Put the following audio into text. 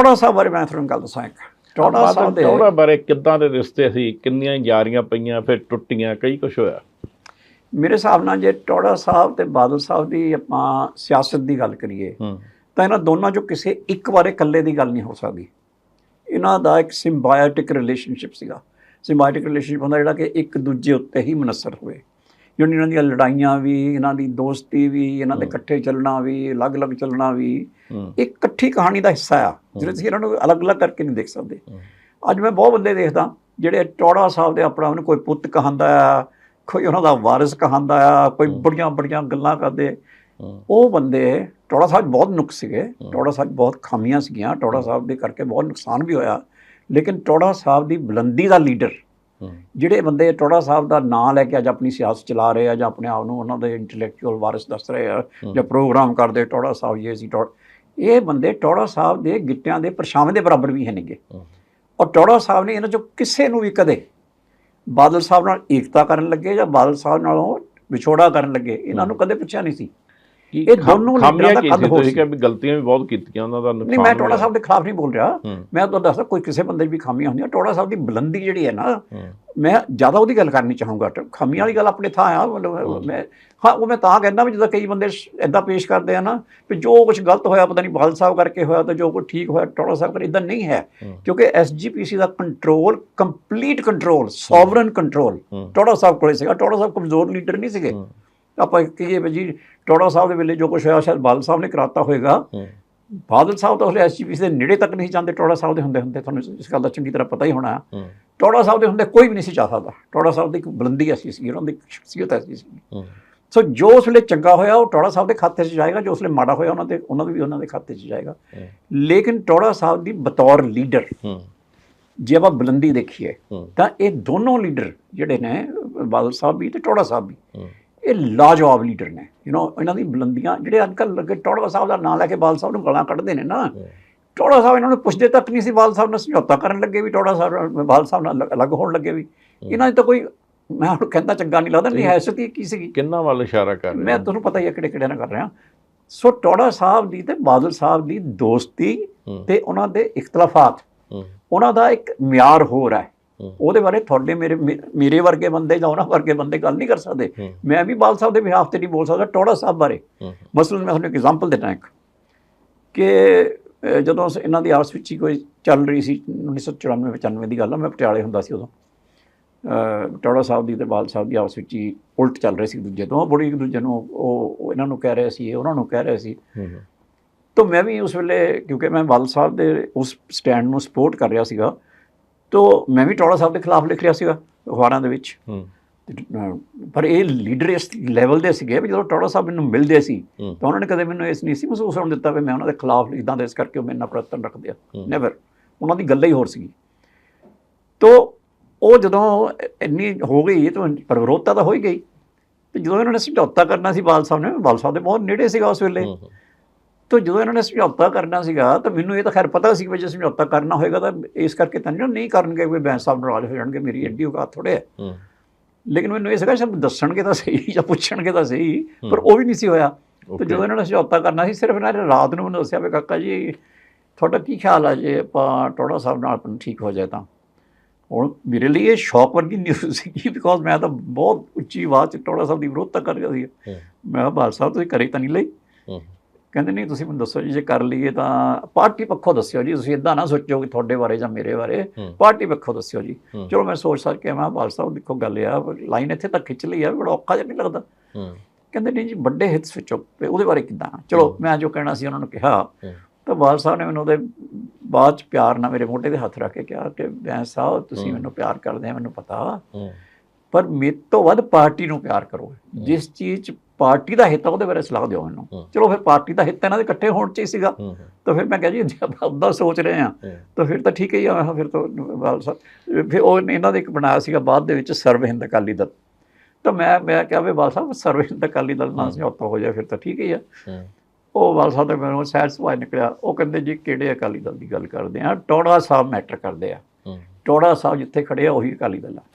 ਟੋੜਾ ਸਾਹਿਬ ਬਾਰੇ ਮੈਂ ਤੁਹਾਨੂੰ ਗੱਲ ਦੱਸਾਂ ਇੱਕ। ਟੋੜਾ ਸਾਹਿਬ ਦੇ ਟੋੜਾ ਬਾਰੇ ਕਿੱਦਾਂ ਦੇ ਰਿਸ਼ਤੇ ਸੀ ਕਿੰਨੀਆਂ ਯਾਰੀਆਂ ਪਈਆਂ ਫਿਰ ਟੁੱਟੀਆਂ ਕਈ ਕੁਝ ਹੋਇਆ? ਮੇਰੇ ਹਿਸਾਬ ਨਾਲ ਜੇ ਟੋੜਾ ਸਾਹਿਬ ਤੇ ਬਾਦਲ ਸਾਹਿਬ ਦੀ ਆਪਾਂ ਸਿਆਸਤ ਦੀ ਗੱਲ ਕਰੀਏ ਤਾਂ ਇਹਨਾਂ ਦੋਨਾਂ ਚੋਂ ਕਿਸੇ ਇੱਕ ਬਾਰੇ ਇਕੱਲੇ ਦੀ ਗੱਲ ਨਹੀਂ ਹੋ ਸਕਦੀ। ਇਹਨਾਂ ਦਾ ਇੱਕ ਸਿੰਬਾਇਓਟਿਕ ਰਿਲੇਸ਼ਨਸ਼ਿਪ ਸੀਗਾ। ਸਿੰਬਾਇਓਟਿਕ ਰਿਲੇਸ਼ਨਸ਼ਿਪ ਹੁੰਦਾ ਜਿਹੜਾ ਕਿ ਇੱਕ ਦੂਜੇ ਉੱਤੇ ਹੀ ਮਨਸਰ ਹੋਵੇ ਯਾਨੀ ਇਹਨਾਂ ਦੀਆਂ ਲੜਾਈਆਂ ਵੀ ਇਹਨਾਂ ਦੀ ਦੋਸਤੀ ਵੀ ਇਹਨਾਂ ਦੇ ਇਕੱਠੇ ਚੱਲਣਾ ਵੀ ਅਲੱਗ-ਅਲੱਗ ਚੱਲਣਾ ਵੀ ਹੂੰ। ਇੱਕ ਇਕੱਠੀ ਕਹਾਣੀ ਦਾ ਹਿੱਸਾ ਆ ਜਿਹੜੇ ਤੁਸੀਂ ਇਹਨਾਂ ਨੂੰ ਅਲੱਗ-ਅਲੱਗ ਕਰਕੇ ਨਹੀਂ ਦੇਖ ਸਕਦੇ। ਅੱਜ ਮੈਂ ਬਹੁਤ ਬੰਦੇ ਦੇਖਦਾ ਜਿਹੜੇ ਟੋੜਾ ਸਾਹਿਬ ਦੇ ਆਪਣਾ ਉਹਨੂੰ ਕੋਈ ਪੁੱਤ ਕਹਾਂਦਾ ਆ ਕੋਈ ਉਹਨਾਂ ਦਾ ਵਾਰਿਸ ਕਹਾਂਦਾ ਆ ਕੋਈ ਬੜੀਆਂ ਬੜੀਆਂ ਗੱਲਾਂ ਕਰਦੇ। ਉਹ ਬੰਦੇ ਟੋੜਾ ਸਾਹਿਬ ਬਹੁਤ ਨੁਕਸ ਸੀਗੇ ਟੋੜਾ ਸਾਹਿਬ ਬਹੁਤ ਖਾਮੀਆਂ ਸੀਗੀਆਂ ਟੋੜਾ ਸਾਹਿਬ ਦੇ ਕਰਕੇ ਬਹੁਤ ਨੁਕਸਾਨ ਵੀ ਹੋਇਆ। ਲੇਕਿਨ ਟੋੜਾ ਸਾਹਿਬ ਦੀ ਬੁਲੰਦੀ ਦਾ ਲੀਡਰ ਜਿਹੜੇ ਬੰਦੇ ਟੋੜਾ ਸਾਹਿਬ ਦਾ ਨਾਂ ਲੈ ਕੇ ਅੱਜ ਆਪਣੀ ਸਿਆਸਤ ਚਲਾ ਰਹੇ ਆ ਜਾਂ ਆਪਣੇ ਆਪ ਨੂੰ ਉਹਨਾਂ ਦੇ ਇੰਟੈਲੈਕਚੁਅਲ ਵਾਰਿਸ ਦੱਸ ਰਹੇ ਆ ਜਾਂ ਪ੍ਰੋਗਰਾਮ ਕਰਦੇ ਟੋੜਾ ਸਾਹਿਬ ਇਹ ਸੀ ਟੋੜਾ ਇਹ ਬੰਦੇ ਟੋੜਾ ਸਾਹਿਬ ਦੇ ਗਿੱਟਿਆਂ ਦੇ ਪਰਛਾਵੇਂ ਦੇ ਬਰਾਬਰ ਵੀ ਹੈ ਨਹੀਂਗੇ। ਔਰ ਟੋੜਾ ਸਾਹਿਬ ਨੇ ਇਹਨਾਂ ਚੋਂ ਕਿਸੇ ਨੂੰ ਵੀ ਕਦੇ ਬਾਦਲ ਸਾਹਿਬ ਨਾਲ ਏਕਤਾ ਕਰਨ ਲੱਗੇ ਜਾਂ ਬਾਦਲ ਸਾਹਿਬ ਨਾਲੋਂ ਵਿਛੋੜਾ ਕਰਨ ਲੱਗੇ ਇਹਨਾਂ ਨੂੰ ਕਦੇ ਪੁੱਛਿਆ ਨਹੀਂ ਸੀ। ਇਹ ਦੋਨੋਂ ਲੀਡਰਾਂ ਦਾ ਕੀ ਕੱਦ ਹੋ ਤੁਸੀਂ ਵੀ ਗਲਤੀਆਂ ਵੀ ਬਹੁਤ ਕੀਤੀਆਂ ਉਹਨਾਂ ਦਾ ਨਹੀਂ ਮੈਂ ਟੋੜਾ। ਸਾਹਿਬ ਦੇ ਖਿਲਾਫ ਨਹੀਂ ਬੋਲ ਰਿਹਾ। ਮੈਂ ਤੁਹਾਨੂੰ ਦੱਸਦਾ ਕੋਈ ਕਿਸੇ ਬੰਦੇ 'ਚ ਵੀ ਖਾਮੀਆਂ ਹੁੰਦੀਆਂ। ਟੋੜਾ ਸਾਹਿਬ ਦੀ ਬੁਲੰਦੀ ਜਿਹੜੀ ਹੈ ਨਾ ਮੈਂ ਜ਼ਿਆਦਾ ਉਹਦੀ ਗੱਲ ਕਰਨੀ ਚਾਹੂੰਗਾ। ਖਾਮੀਆਂ ਵਾਲੀ ਗੱਲ ਆਪਣੇ ਥਾਂ ਆ ਮੈਂ ਹਾਂ ਉਹ ਮੈਂ ਤਾਂ ਕਹਿੰਦਾ ਵੀ ਜਦੋਂ ਕਈ ਬੰਦੇ ਇਦਾਂ ਪੇਸ਼ ਕਰਦੇ ਆ ਨਾ ਵੀ ਜੋ ਕੁਝ ਗਲਤ ਹੋਇਆ ਪਤਾ ਨਹੀਂ ਬਾਦਲ ਸਾਹਿਬ ਕਰਕੇ ਹੋਇਆ ਤਾਂ ਜੋ ਕੁਝ ਠੀਕ ਹੋਇਆ ਟੋੜਾ ਸਾਹਿਬ ਕਰਕੇ ਇਦਾਂ ਨਹੀਂ ਹੈ। ਕਿਉਂਕਿ ਐਸਜੀਪੀਸੀ ਦਾ control complete control sovereign control. Tohra Sahib ਕੋਲੇ ਸੀਗਾ। ਟੋੜਾ ਸਾਹਿਬ ਕਮਜ਼ੋਰ ਲੀਡਰ ਨਹੀਂ ਸੀਗੇ। ਆਪਾਂ ਕਹੀਏ ਵੀ ਜੀ ਟੋੜਾ ਸਾਹਿਬ ਦੇ ਵੇਲੇ ਜੋ ਕੁਝ ਹੋਇਆ ਸ਼ਾਇਦ ਬਾਦਲ ਸਾਹਿਬ ਨੇ ਕਰਾਤਾ ਹੋਏਗਾ। ਹੂੰ। ਬਾਦਲ ਸਾਹਿਬ ਤਾਂ ਉਸਲੇ ਐਸਜੀਪੀਸੀ ਦੇ ਨੇੜੇ ਤੱਕ ਨਹੀਂ ਜਾਂਦੇ ਟੋੜਾ ਸਾਹਿਬ ਦੇ ਹੁੰਦੇ ਹੁੰਦੇ ਤੁਹਾਨੂੰ ਇਸ ਗੱਲ ਦਾ ਚੰਗੀ ਤਰ੍ਹਾਂ ਪਤਾ ਹੀ ਹੋਣਾ। ਟੋੜਾ ਸਾਹਿਬ ਦੇ ਹੁੰਦੇ ਕੋਈ ਵੀ ਨਹੀਂ ਸੀ ਚਾਹ ਸਕਦਾ। ਟੋੜਾ ਸਾਹਿਬ ਦੀ ਇੱਕ ਬੁਲੰਦੀ ਐਸੀ ਸੀ ਉਹਨਾਂ ਦੀ ਸ਼ਖਸੀਅਤ ਐਸੀ ਸੀ। ਸੋ ਜੋ ਉਸ ਵੇਲੇ ਚੰਗਾ ਹੋਇਆ ਉਹ ਟੋੜਾ ਸਾਹਿਬ ਦੇ ਖਾਤੇ 'ਚ ਜਾਏਗਾ ਜੋ ਉਸ ਵੇਲੇ ਮਾੜਾ ਹੋਇਆ ਉਹਨਾਂ ਦੇ ਉਹਨਾਂ ਦੇ ਵੀ ਉਹਨਾਂ ਦੇ ਖਾਤੇ 'ਚ ਜਾਏਗਾ। ਲੇਕਿਨ ਟੋੜਾ ਸਾਹਿਬ ਦੀ ਬਤੌਰ ਲੀਡਰ ਜੇ ਆਪਾਂ ਬੁਲੰਦੀ ਦੇਖੀਏ ਤਾਂ ਇਹ ਦੋਨੋਂ ਲੀਡਰ ਜਿਹੜੇ ਨੇ ਬਾਦਲ ਸਾਹਿਬ ਵੀ ਤੇ ਟੋੜਾ ਸਾਹਿਬ ਵੀ ਇਹ ਲਾਜਵਾਬ ਲੀਡਰ ਨੇ। ਯੂ نو ਇਹਨਾਂ ਦੀ ਬੁਲੰਦੀਆਂ ਜਿਹੜੇ ਅੱਜ ਕੱਲ੍ਹ ਲੱਗੇ ਟੋੜਾ ਸਾਹਿਬ ਦਾ ਨਾਂ ਲੈ ਕੇ ਬਾਦਲ ਸਾਹਿਬ ਨੂੰ ਗਾਲਾਂ ਕੱਢਦੇ ਨੇ ਨਾ। ਟੋੜਾ ਸਾਹਿਬ ਇਹਨਾਂ ਨੂੰ ਪੁੱਛਦੇ ਤੱਕ ਨਹੀਂ ਸੀ ਬਾਦਲ ਸਾਹਿਬ ਨਾਲ ਸਮਝੌਤਾ ਕਰਨ ਲੱਗੇ ਵੀ ਟੋੜਾ ਸਾਹਿਬ ਬਾਦਲ ਸਾਹਿਬ ਨਾਲ ਅਲੱਗ- ਹੋਣ ਲੱਗੇ ਵੀ। ਇਹਨਾਂ 'ਚ ਤਾਂ ਕੋਈ ਮੈਂ ਹੁਣ ਕਹਿੰਦਾ ਚੰਗਾ ਨਹੀਂ ਲੱਗਦਾ ਨਹੀਂ ਹੈਸੀਅਤ ਹੀ ਕੀ ਸੀਗੀ? ਕਿੰਨਾ ਵੱਲ ਇਸ਼ਾਰਾ ਕਰ ਰਹੇ? ਮੈਂ ਤੁਹਾਨੂੰ ਪਤਾ ਹੀ ਹੈ ਕਿਹੜੇ ਕਿਹੜੇ ਨਾਲ ਕਰ ਰਿਹਾ। ਸੋ ਟੋੜਾ ਸਾਹਿਬ ਦੀ ਤੇ ਬਾਦਲ ਸਾਹਿਬ ਦੀ ਦੋਸਤੀ। ਤੇ ਉਹਨਾਂ ਦੇ ਇਖਤਲਾਫਾਤ। ਉਹਨਾਂ ਦਾ ਇੱਕ ਮਿਆਰ ਹੋਰ ਹੂੰ। ਉਹਦੇ ਬਾਰੇ ਤੁਹਾਡੇ ਮੇਰੇ ਮੇਰੇ ਵਰਗੇ ਬੰਦੇ ਜਾਂ ਉਹਨਾਂ ਵਰਗੇ ਬੰਦੇ ਗੱਲ ਨਹੀਂ ਕਰ ਸਕਦੇ। ਮੈਂ ਵੀ ਬਾਦਲ ਸਾਹਿਬ ਦੇ ਬਿਹਾਫ ਤੇ ਨਹੀਂ ਬੋਲ ਸਕਦਾ ਟੋੜਾ ਸਾਹਿਬ ਬਾਰੇ। ਮਸਲਨ ਮੈਂ ਤੁਹਾਨੂੰ ਇੱਕ ਐਗਜ਼ਾਮਪਲ ਦੇਣਾ ਇੱਕ। ਕਿ ਜਦੋਂ ਇਹਨਾਂ ਦੀ ਆਪਸ ਵਿੱਚ ਹੀ ਕੋਈ ਚੱਲ ਰਹੀ ਸੀ 1994 95 ਦੀ ਗੱਲ ਆ ਮੈਂ ਪਟਿਆਲੇ ਹੁੰਦਾ ਸੀ ਉਦੋਂ। ਟੋੜਾ ਸਾਹਿਬ ਦੀ ਤੇ ਬਾਦਲ ਸਾਹਿਬ ਦੀ ਆਪਸ ਵਿੱਚ ਹੀ ਉਲਟ ਚੱਲ ਰਹੇ ਸੀ ਦੂਜੇ ਤੋਂ। ਬੜੀ ਇੱਕ ਦੂਜੇ ਨੂੰ ਉਹ ਇਹਨਾਂ ਨੂੰ ਕਹਿ ਰਹੇ ਸੀ ਇਹ ਉਹਨਾਂ ਨੂੰ ਕਹਿ ਰਹੇ ਸੀ। ਤਾਂ ਮੈਂ ਵੀ ਉਸ ਵੇਲੇ ਕਿਉਂਕਿ ਮੈਂ ਬਾਦਲ ਸਾਹਿਬ ਦੇ ਉਸ ਸਟੈਂਡ ਨੂੰ ਸਪੋਰਟ ਕਰ ਰਿਹਾ ਸੀਗਾ ਤਾਂ ਮੈਂ ਵੀ ਟੋੜਾ ਸਾਹਿਬ ਦੇ ਖਿਲਾਫ ਲਿਖ ਰਿਹਾ ਸੀਗਾ ਅਖਬਾਰਾਂ ਦੇ ਵਿੱਚ। ਪਰ ਇਹ ਲੀਡਰ ਇਸ ਲੈਵਲ ਦੇ ਸੀਗੇ ਵੀ ਜਦੋਂ ਟੋੜਾ ਸਾਹਿਬ ਮੈਨੂੰ ਮਿਲਦੇ ਸੀ। ਤਾਂ ਉਹਨਾਂ ਨੇ ਕਦੇ ਮੈਨੂੰ ਇਸ ਨਹੀਂ ਸੀ ਮਹਿਸੂਸ ਹੋਣ ਦਿੱਤਾ ਵੀ ਮੈਂ ਉਹਨਾਂ ਦੇ ਖਿਲਾਫ ਲਿਖਦਾ ਤੇ ਇਸ ਕਰਕੇ ਉਹ ਮੇਰੇ ਨਾਲ ਪ੍ਰਤਨ ਰੱਖਦੇ ਆ। ਨੈਵਰ ਉਹਨਾਂ ਦੀ ਗੱਲ ਹੀ ਹੋਰ ਸੀਗੀ। ਤੋ ਉਹ ਜਦੋਂ ਇੰਨੀ ਹੋ ਗਈ ਤਾਂ ਪਰ ਵਿਰੋਧਤਾ ਤਾਂ ਹੋ ਹੀ ਗਈ। ਤੇ ਜਦੋਂ ਇਹਨਾਂ ਨੇ ਸਮਝੌਤਾ ਕਰਨਾ ਸੀ ਬਾਲ ਸਾਹਿਬ ਨੇ ਬਾਲ ਸਾਹਿਬ ਦੇ ਬਹੁਤ ਨੇੜੇ ਸੀਗਾ ਉਸ ਵੇਲੇ। ਤੋ ਜਦੋਂ ਇਹਨਾਂ ਨੇ ਸਮਝੌਤਾ ਕਰਨਾ ਸੀਗਾ ਤਾਂ ਮੈਨੂੰ ਇਹ ਤਾਂ ਖੈਰ ਪਤਾ ਸੀ ਕਿ ਜੇ ਸਮਝੌਤਾ ਕਰਨਾ ਹੋਏਗਾ ਤਾਂ ਇਸ ਕਰਕੇ ਤਾਂ ਨਹੀਂ ਨਹੀਂ ਕਰਨਗੇ ਵੀ ਬੈਂਸ ਸਾਹਿਬ ਨਾਰਾਜ਼ ਹੋ ਜਾਣਗੇ ਮੇਰੀ ਐਡੀ ਔਕਾਤ ਥੋੜੇ ਹੈ। ਲੇਕਿਨ ਮੈਨੂੰ ਇਹ ਸੀਗਾ ਸ਼ਾਇਦ ਦੱਸਣਗੇ ਤਾਂ ਸਹੀ ਜਾਂ ਪੁੱਛਣਗੇ ਤਾਂ ਸਹੀ ਪਰ ਉਹ ਵੀ ਨਹੀਂ ਸੀ ਹੋਇਆ। ਤੇ. ਜਦੋਂ ਇਹਨਾਂ ਨੇ ਸਮਝੌਤਾ ਕਰਨਾ ਸੀ ਸਿਰਫ ਇਹਨਾਂ ਨੇ ਰਾਤ ਨੂੰ ਮੈਨੂੰ ਦੱਸਿਆ ਵੀ ਕਾਕਾ ਜੀ ਤੁਹਾਡਾ ਕੀ ਖਿਆਲ ਆ ਜੇ ਆਪਾਂ ਟੋੜਾ ਸਾਹਿਬ ਨਾਲ ਆਪਣਾ ਠੀਕ ਹੋ ਜਾਏ ਤਾਂ? ਹੁਣ ਮੇਰੇ ਲਈ ਇਹ ਸ਼ੌਕ ਵਰਗੀ ਨਿਊਜ਼ ਸੀ ਬਿਕੋਜ਼ ਮੈਂ ਤਾਂ ਬਹੁਤ ਉੱਚੀ ਆਵਾਜ਼ 'ਚ ਟੋੜਾ ਸਾਹਿਬ ਦੀ ਵਿਰੋਧਤਾ ਕਰ ਰਿਹਾ ਸੀ। ਮੈਂ ਬਾਲ ਸਾਹਿਬ ਤੁਸੀਂ ਕਰੇ ਤਾਂ ਨਹੀਂ ਲਈ। ਕਹਿੰਦੇ ਨਹੀਂ ਤੁਸੀਂ ਮੈਨੂੰ ਦੱਸੋ ਜੀ ਜੇ ਕਰ ਲਈਏ ਤਾਂ ਪਾਰਟੀ ਪੱਖੋਂ ਦੱਸਿਓ ਜੀ ਤੁਸੀਂ ਇਦਾਂ ਨਾ ਸੋਚੋ ਕਿ ਤੁਹਾਡੇ ਬਾਰੇ ਜਾਂ ਮੇਰੇ ਬਾਰੇ। ਪਾਰਟੀ ਪੱਖੋਂ ਦੱਸਿਓ ਜੀ। ਚਲੋ ਮੈਂ ਸੋਚ ਸਕ ਕੇ ਮੈਂ ਬਾਲ ਸਾਹਿਬ ਦੇਖੋ ਗੱਲ ਆ ਲਾਈਨ ਇੱਥੇ ਤੱਕ ਖਿੱਚ ਲਈ ਆ ਬੜਾ ਔਖਾ ਜਿਹਾ ਨਹੀਂ ਲੱਗਦਾ। ਕਹਿੰਦੇ ਨਹੀਂ ਜੀ ਵੱਡੇ ਹਿੱਤ ਵਿੱਚੋਂ ਉਹਦੇ ਬਾਰੇ ਕਿੱਦਾਂ? ਚਲੋ ਮੈਂ ਜੋ ਕਹਿਣਾ ਸੀ ਉਹਨਾਂ ਨੂੰ ਕਿਹਾ। ਤਾਂ ਬਾਲ ਸਾਹਿਬ ਨੇ ਮੈਨੂੰ ਉਹਦੇ ਬਾਅਦ ਚ ਪਿਆਰ ਨਾਲ ਮੇਰੇ ਮੋਢੇ ਤੇ ਹੱਥ ਰੱਖ ਕੇ ਕਿਹਾ ਕਿ ਬੈਂਸ ਸਾਹਿਬ ਤੁਸੀਂ ਮੈਨੂੰ ਪਿਆਰ ਕਰਦੇ ਆ ਮੈਨੂੰ ਪਤਾ। ਪਰ ਮੇਰੇ ਤੋਂ ਵੱਧ ਪਾਰਟੀ ਨੂੰ ਪਿਆਰ ਕਰੋ। ਜਿਸ ਚੀਜ਼ ਚ ਪਾਰਟੀ ਦਾ ਹਿੱਤ ਆ ਉਹਦੇ ਬਾਰੇ ਸਲਾਹ ਦਿਓ ਮੈਨੂੰ। ਚਲੋ ਫਿਰ ਪਾਰਟੀ ਦਾ ਹਿੱਤ ਇਹਨਾਂ ਦੇ ਇਕੱਠੇ ਹੋਣ ਚ ਹੀ ਸੀਗਾ। ਤਾਂ ਫਿਰ ਮੈਂ ਕਿਹਾ ਜੀ ਜੇ ਆਪਾਂ ਉੱਦਾਂ ਸੋਚ ਰਹੇ ਆ ਤਾਂ ਫਿਰ ਤਾਂ ਠੀਕ ਹੀ ਆ ਫਿਰ ਤਾਂ ਬਾਲ ਸਾਹਿਬ ਫਿਰ ਉਹ ਇਹਨਾਂ ਦੇ ਇੱਕ ਬਣਾਇਆ ਸੀਗਾ ਬਾਅਦ ਦੇ ਵਿੱਚ ਸਰਵ ਹਿੰਦ ਅਕਾਲੀ ਦਲ। ਤਾਂ ਮੈਂ ਮੈਂ ਕਿਹਾ ਵੀ ਬਾਲ ਸਾਹਿਬ ਸਰਵ ਹਿੰਦ ਅਕਾਲੀ ਦਲ ਨਾਲ ਸਮਝੌਤਾ ਹੋ ਜਾਏ ਫਿਰ ਤਾਂ ਠੀਕ ਹੀ ਆ। ਉਹ ਬਾਲ ਸਾਹਿਬ ਦਾ ਮੈਨੂੰ ਸੈਡ ਸੁਭਾਅ ਨਿਕਲਿਆ। ਉਹ ਕਹਿੰਦੇ ਜੀ ਕਿਹੜੇ ਅਕਾਲੀ ਦਲ ਦੀ ਗੱਲ ਕਰਦੇ ਆ? ਟੋੜਾ ਸਾਹਿਬ ਮੈਟਰ ਕਰਦੇ ਆ। ਟੋੜਾ ਸਾਹਿਬ ਜਿੱਥੇ ਖੜੇ ਆ ਉਹੀ ਅਕਾਲੀ ਦਲ ਆ।